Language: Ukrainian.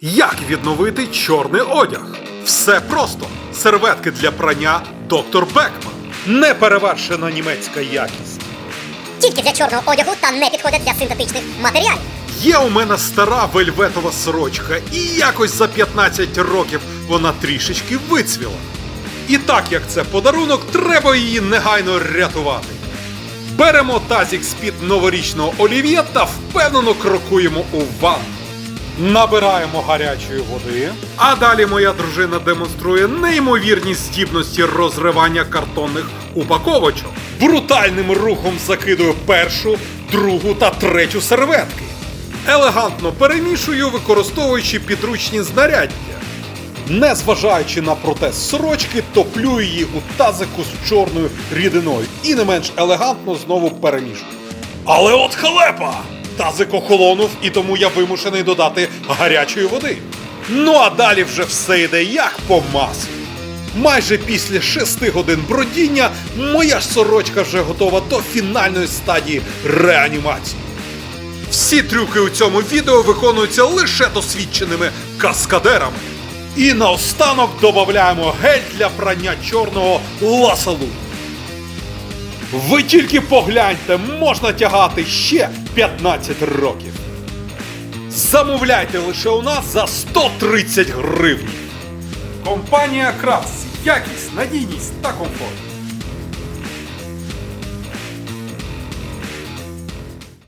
Як відновити чорний одяг? Все просто. Серветки для прання доктор Бекман. Неперевершена німецька якість. Тільки для чорного одягу та не підходять для синтетичних матеріалів. Є у мене стара вельветова сорочка, і якось за 15 років вона трішечки вицвіла. І так як це подарунок, треба її негайно рятувати. Беремо тазік з-під новорічного олів'є та впевнено крокуємо у ванну. Набираємо гарячої води. А далі моя дружина демонструє неймовірні здібності розривання картонних упаковочок. Брутальним рухом закидую першу, другу та третю серветки. Елегантно перемішую, використовуючи підручні знаряддя. Не зважаючи на протез сорочки, топлю її у тазику з чорною рідиною і не менш елегантно знову перемішую. Але от халепа! Тазик охолонув, і тому я вимушений додати гарячої води. Ну а далі вже все йде як по маслу. Майже після шести годин бродіння моя сорочка вже готова до фінальної стадії реанімації. Всі трюки у цьому відео виконуються лише досвідченими каскадерами. І наостанок додаємо гель для прання чорного ласалу. Ви тільки погляньте, можна тягати ще 15 років. Замовляйте лише у нас за 130 гривень. Компанія Крас. Якість, надійність та комфорт.